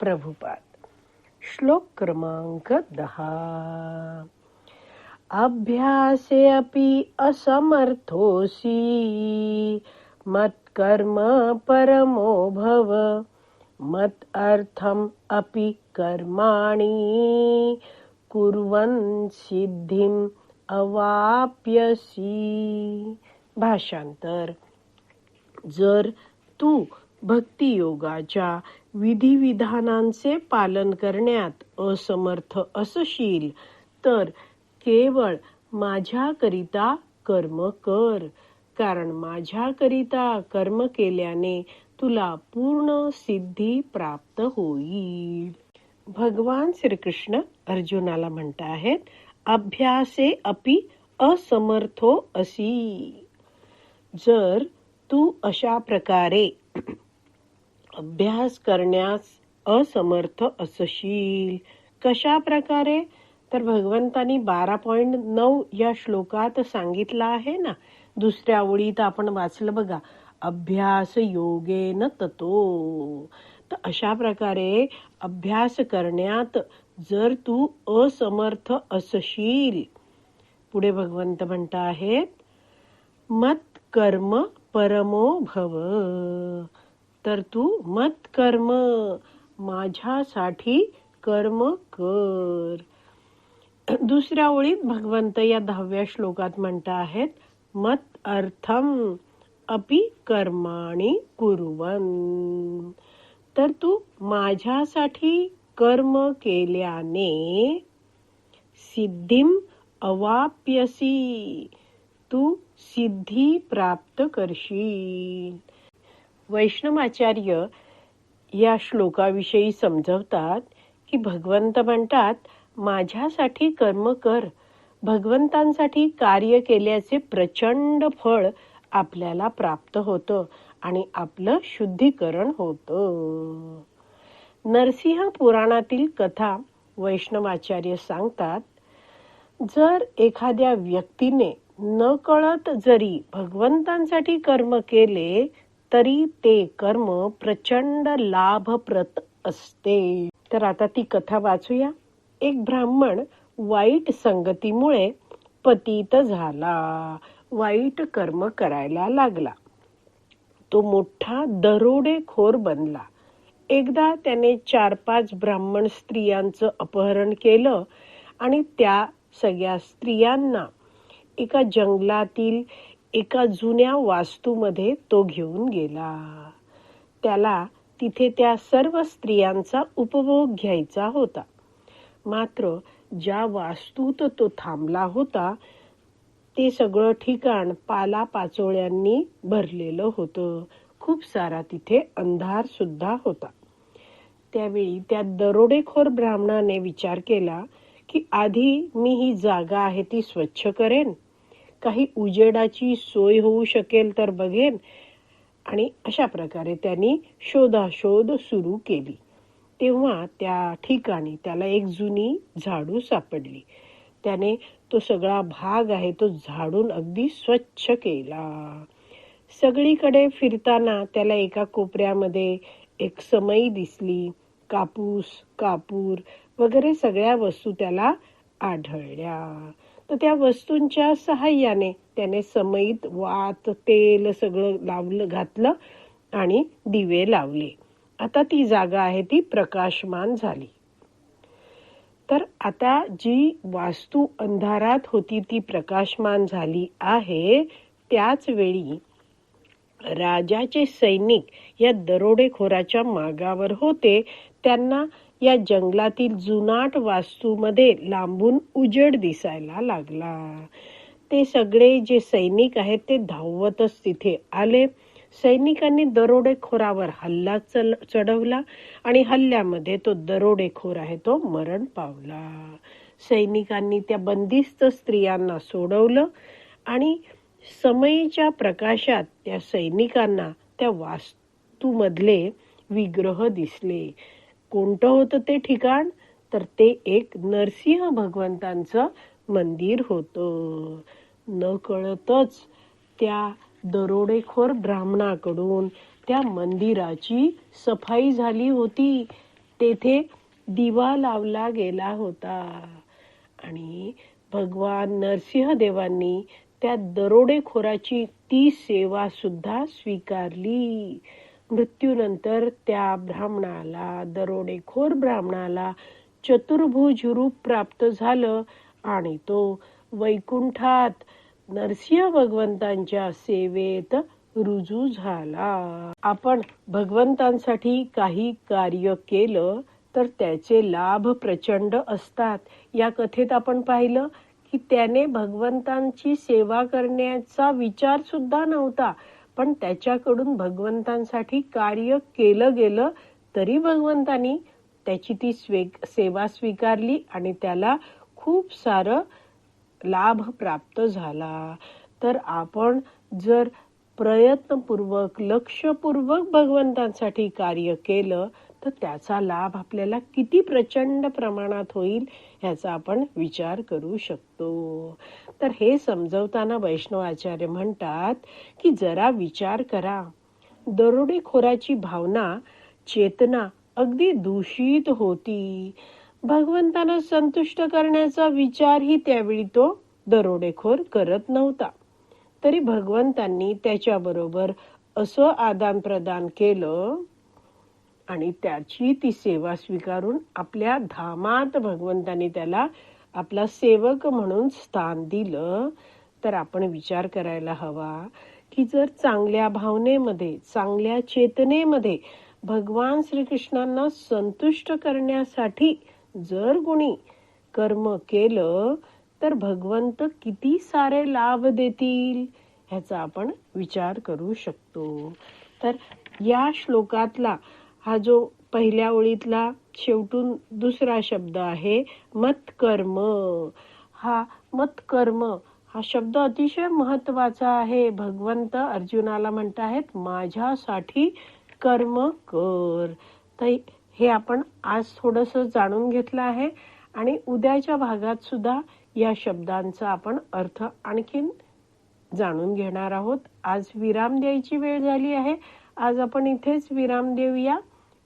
प्रभुपाद. श्लोक क्रमांक दहा. अभ्यासे अपि असमर्थोसी मत्कर्म परमो भव. मत अर्थम अपि कर्माणि. कुर्वन् सिद्धिम अवाप्यसी. भाषांतर. जर तू भक्तियोगाच्या विधिविधानांचे पालन करण्यात असमर्थ असशील तर केवळ माझ्याकरिता कर्म कर कारण माझ्याकरिता कर्म केल्याने तुला पूर्ण सिद्धी प्राप्त होईल. भगवान श्रीकृष्ण अर्जुनाला म्हणत आहेत अभ्यासे अपि असमर्थो असी. जर तू अशा प्रकारे अभ्यास करण्यास असमर्थ असशील. कशा प्रकारे तर भगवंतानी बारा पॉइंट नऊ या श्लोकात सांगितलं आहे ना. दुसऱ्या ओळीत आपण वाचलं बघा अभ्यास योगेन ततो. तर अशा प्रकारे अभ्यास करण्यात जर तू असमर्थ असशील पुढे भगवंत म्हणत आहेत मत कर्म परमो भव. तर तू मत कर्म माझ्यासाठी कर्म कर. दुसऱ्या ओळीत भगवंत या दहाव्या श्लोकात म्हणत आहेत मत अर्थम अपि कर्माणी कुरुवन. तर तू माझ्यासाठी कर्म केल्याने सिद्धीम अवाप्यसी तू सिद्धी प्राप्त करशील. वैष्णवाचार्य या श्लोकाविषयी समजवतात की भगवंत म्हणतात माझ्यासाठी कर्म कर. भगवंतांसाठी कार्य केल्याचे प्रचंड फळ आपल्याला प्राप्त होतं आणि आपलं शुद्धीकरण होतं. नरसिंह पुराणातील कथा वैष्णवाचार्य सांगतात जर एखाद्या व्यक्तीने न कळत जरी भगवंतांसाठी कर्म केले तरी ते कर्म प्रचंड लाभप्रत असते. तर आता ती कथा वाचूया. एक ब्राह्मण वाईट संगतीमुळे पतित झाला. वाईट कर्म करायला लागला. तो मोठा दरोडेखोर बनला. एकदा त्याने चार पाच ब्राह्मण स्त्रियांचं अपहरण केलं आणि त्या सगळ्या स्त्रियांना एका जंगलातील एका जुन्या वास्तूमध्ये तो घेऊन गेला. त्याला तिथे त्या सर्व स्त्रियांचा उपभोग घ्यायचा होता. मात्र ज्या वास्तूत तो थांबला होता ते सगळं ठिकाण पाला पाचोळ्यांनी भरलेलं होतं. खूप सारा तिथे अंधार सुद्धा होता. त्यावेळी त्या दरोडेखोर ब्राह्मणाने विचार केला की आधी मी ही जागा आहे ती स्वच्छ करेन? काही उजेडाची सोय होऊ शकेल तर बघेन. आणि अशा प्रकारे त्यांनी शोधाशोध सुरू केली. तेव्हा त्या ठिकाणी त्याला एक जुनी झाडू सापडली. त्याने तो सगळा भाग आहे तो झाडून अगदी स्वच्छ केला. सगळीकडे फिरताना त्याला एका कोपऱ्यामध्ये एक समई दिसली. कापूस कापूर वगैरे सगळ्या वस्तू त्याला आढळल्या. तर त्या वस्तूंच्या सहाय्याने त्याने समईत वात तेल सगळं लावलं घातलं आणि दिवे लावले. आता ती जागा आहे ती प्रकाशमान झाली. तर आता जी वास्तू अंधारात होती ती प्रकाशमान झाली आहे त्याच वेळी राजाचे सैनिक या दरोडेखोराच्या मागावर होते. त्यांना या जंगलातील जुनाट वास्तूमध्ये लांबून उजेड दिसायला लागला. ते सगळे जे सैनिक आहेत ते धावतच तिथे आले. सैनिकांनी दरोडेखोरावर हल्ला चढवला आणि हल्ल्यामध्ये तो दरोडेखोर आहे तो मरण पावला. सैनिकांनी त्या बंदिस्त स्त्रियांना सोडवलं आणि समयीच्या प्रकाशात त्या सैनिकांना त्या वास्तूमधले विग्रह दिसले. कोणतं होतं ते ठिकाण? तर ते एक नरसिंह भगवंतांचं मंदिर होतं. न कळतच त्या दरोडेखोर ब्राह्मणाकडून त्या मंदिराची सफाई झाली होती. तेथे दिवा लावला गेला होता. आणि भगवान नरसिंह देवांनी त्या दरोडेखोराची ती सेवा सुद्धा स्वीकारली. मृत्यूनंतर त्या ब्राह्मणाला दरोडेखोर ब्राह्मणाला चतुर्भुज रूप प्राप्त झालं आणि तो वैकुंठात नरसिंह भगवंतांच्या सेवेत रुजू झाला. आपण भगवंतांसाठी काही कार्य केलं तर त्याचे लाभ प्रचंड असतात. या कथेत आपण पाहिलं की त्याने भगवंतांची सेवा करण्याचा विचार सुद्धा नव्हता. पण त्याच्याकडून भगवंतांसाठी कार्य केलं गेलं तरी भगवंतानी त्याची ती स्वे सेवा स्वीकारली आणि त्याला खूप सारं लाभ प्राप्त झाला. तर आपण जर प्रयत्नपूर्वक लक्षपूर्वक भगवंतांसाठी कार्य केलं तर त्याचा लाभ आपल्याला किती प्रचंड प्रमाणात होईल ह्याचा आपण विचार करू शकतो. तर हे समजवताना वैष्णव आचार्य म्हणतात की जरा विचार करा. दरोडेखोराची भावना चेतना अगदी दूषित होती. भगवंतांना संतुष्ट करण्याचा विचारही त्यावेळी तो दरोडेखोर करत नव्हता. तरी भगवंतांनी त्याच्याबरोबर असं आदान प्रदान केलं. आणि त्याची ती सेवा स्वीकारून आपल्या धामात भगवंतांनी त्याला आपला सेवक म्हणून स्थान दिलं. तर आपण विचार करायला हवा की जर चांगल्या भावनेमध्ये चांगल्या चेतनेमध्ये भगवान श्रीकृष्णांना संतुष्ट करण्यासाठी जर कोणी कर्म केलं तर भगवंत किती सारे लाभ देतील ह्याचा आपण विचार करू शकतो. तर या श्लोकातला हा जो पहिल्या ओळीतला शेवटून दुसरा शब्द आहे मतकर्म. हा मतकर्म हा शब्द अतिशय महत्त्वाचा आहे. भगवंत अर्जुनाला म्हणत आहेत माझ्यासाठी कर्म कर. तर हे आपण आज थोडस जाणून घेतलं आहे आणि उद्याच्या भागात सुद्धा या शब्दांचा आपण अर्थ आणखीन जाणून घेणार आहोत. आज विराम द्यायची वेळ झाली आहे. आज आपण इथेच विराम देऊया.